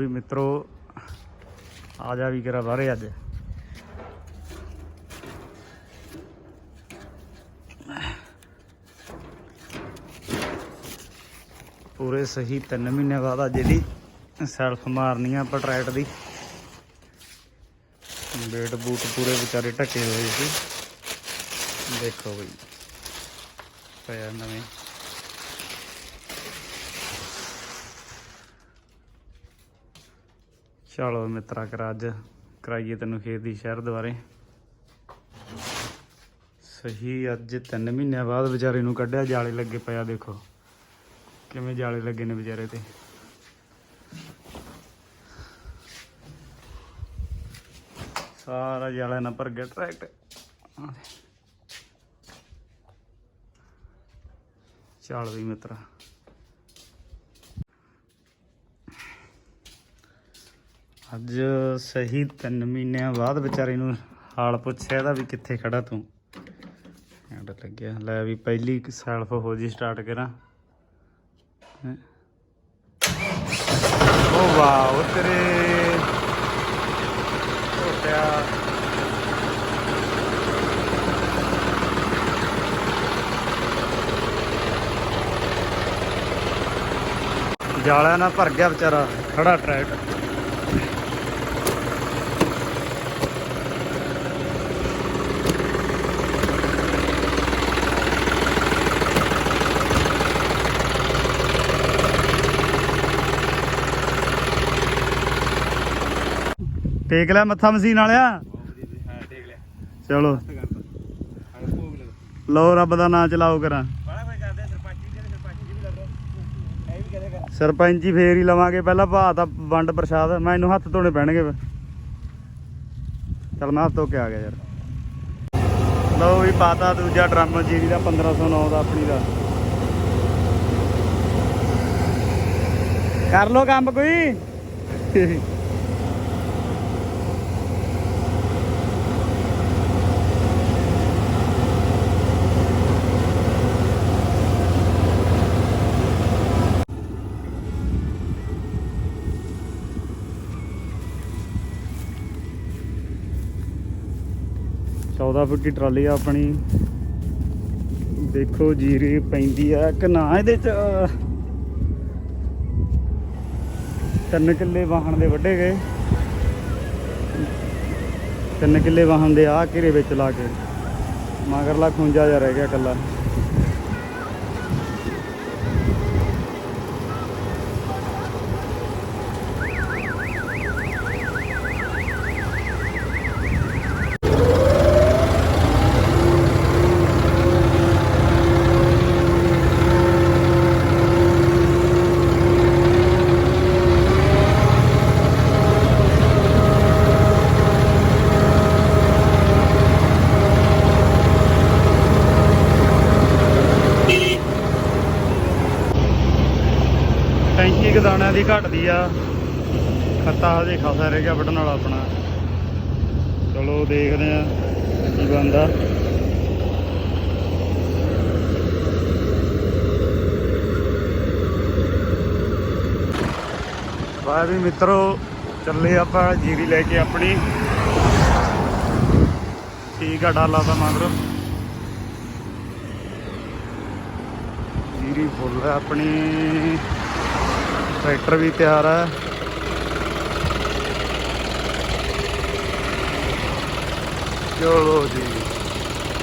ਵੀ ਮਿੱਤਰੋ, ਆ ਜਾ ਵੀ ਕਰਾ ਬਾਹਰੇ ਅੱਜ। ਪੂਰੇ ਸਹੀ 3 ਮਹੀਨੇ ਬਾਅਦ ਆ ਜਿਹੜੀ ਸੈਲਫ ਮਾਰਨੀ ਆ ਆਪਾਂ ਦੀ। ਬੇਟ ਬੂਟ ਪੂਰੇ ਵਿਚਾਰੇ ਢੱਕੇ ਹੋਏ ਸੀ। ਦੇਖੋ ਬਈ, ਪਿਆ ਨਵੇਂ। ਚਲੋ ਮਿੱਤਰਾ ਕਰ, ਅੱਜ ਕਰਾਈਏ ਤੈਨੂੰ ਖੇਤ ਦੀ ਸ਼ਹਿਰ ਦੁਆਰੇ। ਸਹੀ ਅੱਜ 3 ਮਹੀਨਿਆਂ ਬਾਅਦ ਵਿਚਾਰੇ ਨੂੰ ਕੱਢਿਆ, ਜਾਲੇ ਲੱਗੇ ਪਿਆ ਦੇਖੋ। ਕਿਵੇਂ ਜਾਲੇ ਲੱਗੇ ਨੇ ਵਿਚਾਰੇ ਤੇ। ਸਾਰਾ ਜਾਲਾ ਨਾ ਭਰ ਗਿਆ ਟਰੈਕਟ ਚੱਲ ਵੀ ਮਿੱਤਰਾ। ਅੱਜ ਸਹੀ 3 ਮਹੀਨਿਆਂ ਬਾਅਦ ਵਿਚਾਰੇ ਨੂੰ ਹਾਲ ਪੁੱਛਿਆ ਇਹਦਾ ਵੀ ਕਿੱਥੇ ਖੜਾ ਤੂੰ। ਐਂਡ ਲੱਗਿਆ, ਲੈ ਵੀ ਪਹਿਲੀ ਸੈਲਫ ਹੋ ਜੀ ਸਟਾਰਟ ਕਰਾਂ। ਹੈਂ। ਓ ਵਾਓ ਤੇਰੇ ਟੋਟਿਆ ਜਾਲਿਆ ਨਾ ਭਰ ਗਿਆ ਵਿਚਾਰਾ, ਖੜਾ ਟਰੈਕਟਰ ਟੇਕ ਲਿਆ ਮੱਥਾ ਮਸੀਨ ਵਾਲਿਆ? ਚਲੋ। ਲਓ ਰੱਬ ਦਾ ਨਾਮ ਚਲਾਓ ਕਰਾਂ। ਸਰਪੰਚੀ ਫੇਰ ਹੀ ਲਵਾਂਗੇ। ਪਹਿਲਾਂ ਭਾਅ ਤਾਂ ਵੰਡ ਪ੍ਰਸ਼ਾਦ ਮੈਨੂੰ ਹੱਥ ਧੋਣੇ ਪੈਣਗੇ ਫਿਰ। ਮੈਂ ਹੱਥ ਧੋ ਕੇ ਆ ਗਿਆ ਯਾਰ। ਲਓ ਵੀ ਪਾਤਾ ਦੂਜਾ ਡਰਮ ਜੀਰੀ ਦਾ 1509 ਦਾ ਆਪਣੀ ਦਾ। ਕਰ ਲੋ ਕੰਮ ਕੋਈ। ਚੌਦਾਂ ਫੁੱਟੀ ਟਰਾਲੀ ਆ ਆਪਣੀ। ਦੇਖੋ ਜੀਰੀ ਪੈਂਦੀ ਆ ਕਿ ਨਾ ਇਹਦੇ ਚ ਤਿੰਨ ਕਿੱਲੇ ਵਾਹਣ ਦੇ ਵੱਢੇ ਗਏ। ਤਿੰਨ ਕਿੱਲੇ ਵਾਹਣ ਦੇ ਆ ਘੇਰੇ ਵਿੱਚ ਲਾ ਕੇ। ਮਗਰਲਾ ਖੁੰਜਾ ਜਾ ਰਹਿ ਗਿਆ ਕੱਲਾ ਟੈਂਕੀ ਦੀ ਘਟਦੀ ਆ। ਖੱਤਾ ਹਜੇ ਖਾਸਾ ਰਹਿ ਗਿਆ ਵੱਢਣ ਵਾਲਾ ਆਪਣਾ। ਚਲੋ ਦੇਖਦੇ ਆ ਕੀ ਬਣਦਾ। ਬਾਏ ਵੀ ਮਿੱਤਰੋ, ਚੱਲੇ ਆਪਾਂ ਜੀਰੀ ਲੈ ਕੇ ਆਪਣੀ। ਠੀਕ ਆ, ਡਾਲਾ ਤਾਂ ਮਗਰੋਂ। ਜੀਰੀ ਫੁੱਲ ਹੈ ਆਪਣੀ। ਟਰੈਕਟਰ ਵੀ ਤਿਆਰ ਹੈ ਚਲੋ ਜੀ।